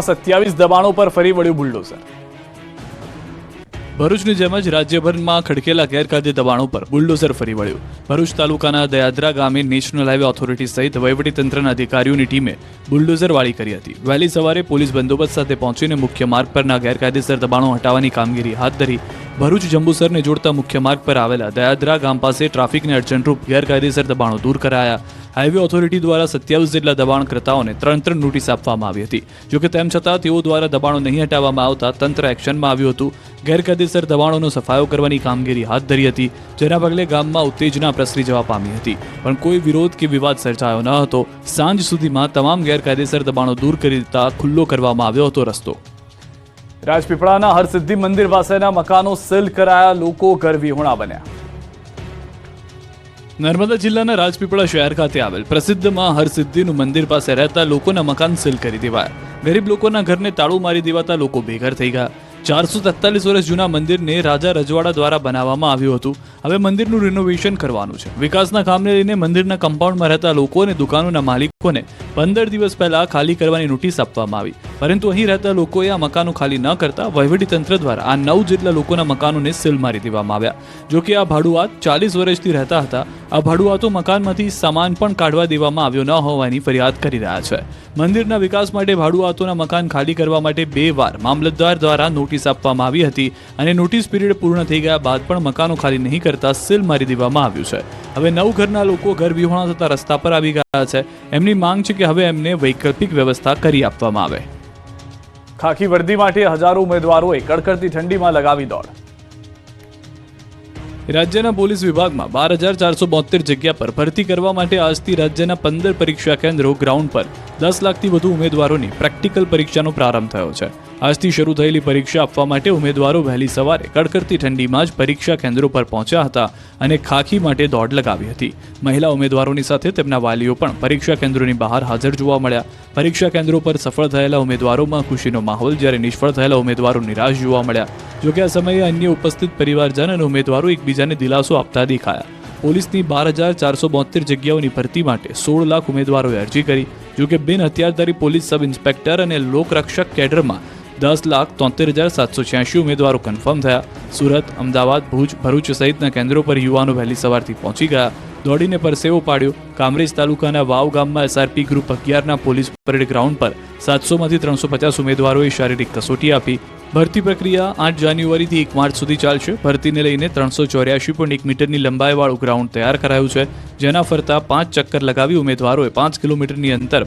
સત્યાવીસ દબાણો પર ફરી વળ્યું બુલડોઝર. ભરૂચની જેમ જ રાજ્યભરમાં ખડકેલા ગેરકાયદે દબાણો પર બુલડોઝર ફરી વળ્યું. ભરૂચ તાલુકાના દયાદરા ગામે નેશનલ હાઈવે ઓથોરિટી સહિત વહીવટીતંત્રના અધિકારીઓની ટીમે બુલડોઝર વાળી કરી હતી. વહેલી સવારે પોલીસ બંદોબસ્ત સાથે પહોંચીને મુખ્ય માર્ગ પરના ગેરકાયદેસર દબાણો હટાવવાની કામગીરી હાથ ધરી ભરૂચ જંબુસરને જોડતા મુખ્ય માર્ગ પર આવેલા દયાદરા ગામ પાસે ટ્રાફિકને અડચણરૂપ ગેરકાયદેસર દબાણો દૂર કરાયા. હાઈવે ઓથોરિટી દ્વારા સત્યાવીસ જેટલા દબાણકર્તાઓને ત્રણ ત્રણ નોટિસ આપવામાં આવી હતી. જોકે તેમ છતાં તેઓ દ્વારા દબાણો નહીં હટાવવામાં આવતા તંત્ર એક્શનમાં આવ્યું હતું. ગેરકાયદેસર દબાણોનો સફાયો કરવાની કામગીરી હાથ ધરી હતી, જેના પગલે ગામમાં ઉત્તેજના પ્રસરી જવા પામી હતી. પણ કોઈ વિરોધ કે વિવાદ સર્જાયો ન હતો. સાંજ સુધીમાં તમામ ગેરકાયદેસર દબાણો દૂર કરી દેતા ખુલ્લો કરવામાં આવ્યો હતો રસ્તો. રાજપીપળાના હરસિદ્ધિ મંદિર પાસેના મકાનો સીલ કરાયા, લોકો ગરવિહોણા બન્યા. નર્મદા જિલ્લાના રાજપીપળા શહેર ખાતે આવેલ પ્રસિદ્ધમાં હરસિદ્ધિનું મંદિર પાસે રહેતા લોકોના મકાન સીલ કરી દેવાયા. ગરીબ લોકોના ઘરને તાળું મારી દેવાતા લોકો બેઘર થઈ ગયા. ચારસો તેતાલીસ વર્ષ જૂના મંદિરને રાજા રજવાડા દ્વારા બનાવવામાં આવ્યું હતું. હવે મંદિરનું રિનોવેશન કરવાનું છે. વિકાસના કામને લઈને મંદિરના કમ્પાઉન્ડમાં રહેતા લોકો અને દુકાનોના માલિકોને પંદર દિવસ પહેલા ખાલી કરવાની નોટિસ આપવામાં આવી. પરંતુ અહીં રહેતા લોકોએ આ મકાનો ખાલી ન કરતા વહીવટીતંત્ર દ્વારા આ નવ જેટલા લોકોના મકાનોને સીલ મારી દેવામાં આવ્યા. જો કે આ ભાડુઆત ચાલીસ વર્ષથી રહેતા હતા. આ ભાડુઆતો મકાનમાંથી સામાન પણ કાઢવા દેવામાં આવ્યો ન હોવાની ફરિયાદ કરી રહ્યા છે. મંદિરના વિકાસ માટે ભાડુઆતોના મકાન ખાલી કરવા માટે બે વાર મામલતદાર દ્વારા નોટિસ આપવામાં આવી હતી અને નોટિસ પીરિયડ પૂર્ણ થઈ ગયા બાદ પણ મકાનો ખાલી નહીં કરતા સીલ મારી દેવામાં આવ્યું છે. હવે નવ ઘરના લોકો ઘર વિહોણા થતા રસ્તા પર આવી ગયા છે. એમની માંગ છે કે હવે એમને વૈકલ્પિક વ્યવસ્થા કરી આપવામાં આવે. ખાખી વર્દી માટે હજારો ઉમેદવારોએ કડકડતી ઠંડીમાં લગાવી દોડ. રાજ્યના પોલીસ વિભાગમાં બાર હજાર ચારસો બોતેર જગ્યા પર ભરતી કરવા માટે આજથી રાજ્યના પંદર પરીક્ષા કેન્દ્રો ગ્રાઉન્ડ પર દસ લાખથી વધુ ઉમેદવારોની પ્રેક્ટિકલ પરીક્ષાનો પ્રારંભ થયો છે. આજથી શરૂ થયેલી પરીક્ષા આપવા માટે ઉમેદવારો વહેલી સવારે કડકડતી ઠંડીમાં જ પરીક્ષા કેન્દ્રો પર પહોંચ્યા હતા અને ખાખી માટે દોડ લગાવી હતી. મહિલા ઉમેદવારોની સાથે તેમના વાલીઓ પણ પરીક્ષા કેન્દ્રોની બહાર હાજર જોવા મળ્યા. પરીક્ષા કેન્દ્રો પર સફળ થયેલા ઉમેદવારોમાં ખુશીનો માહોલ જ્યારે નિષ્ફળ થયેલા ઉમેદવારો નિરાશ જોવા મળ્યા. જોકે આ સમયે અન્ય ઉપસ્થિત પરિવારજન અને ઉમેદવારો એકબીજાને દિલાસો આપતા દેખાયા. પોલીસની બાર હજાર ચારસો બોતેર જગ્યાઓની ભરતી માટે સોળ લાખ ઉમેદવારોએ અરજી કરી જોકે બિન હથિયારધારી પોલીસ સબ ઇન્સ્પેક્ટર અને લોકરક્ષક કેડરમાં દસ લાખ તોતેર હજાર સાતસો છ્યાસી ઉમેદવારો કન્ફર્મ થયા. સુરત, અમદાવાદ, ભુજ, ભરૂચ સહિતના કેન્દ્રો પર યુવાનો વહેલી સવારથી પહોંચી ગયા. દોડીને પરસેવો પાડ્યો. કામરેજ તાલુકાના વાવ ગામમાં એસઆરપી ગ્રુપ અગિયારના પોલીસ પરેડ ગ્રાઉન્ડ પર સાતસોમાંથી ત્રણસો પચાસ ઉમેદવારોએ શારીરિક કસોટી આપી. ભરતી પ્રક્રિયા આઠ જાન્યુઆરીથી એક માર્ચ સુધી ચાલશે. ભરતીને લઈને ત્રણસો ચોર્યાસી પોઈન્ટ એક મીટરની લંબાઈવાળું ગ્રાઉન્ડ તૈયાર કરાયું છે, જેના ફરતા પાંચ ચક્કર લગાવી ઉમેદવારોએ પાંચ કિલોમીટરની અંતર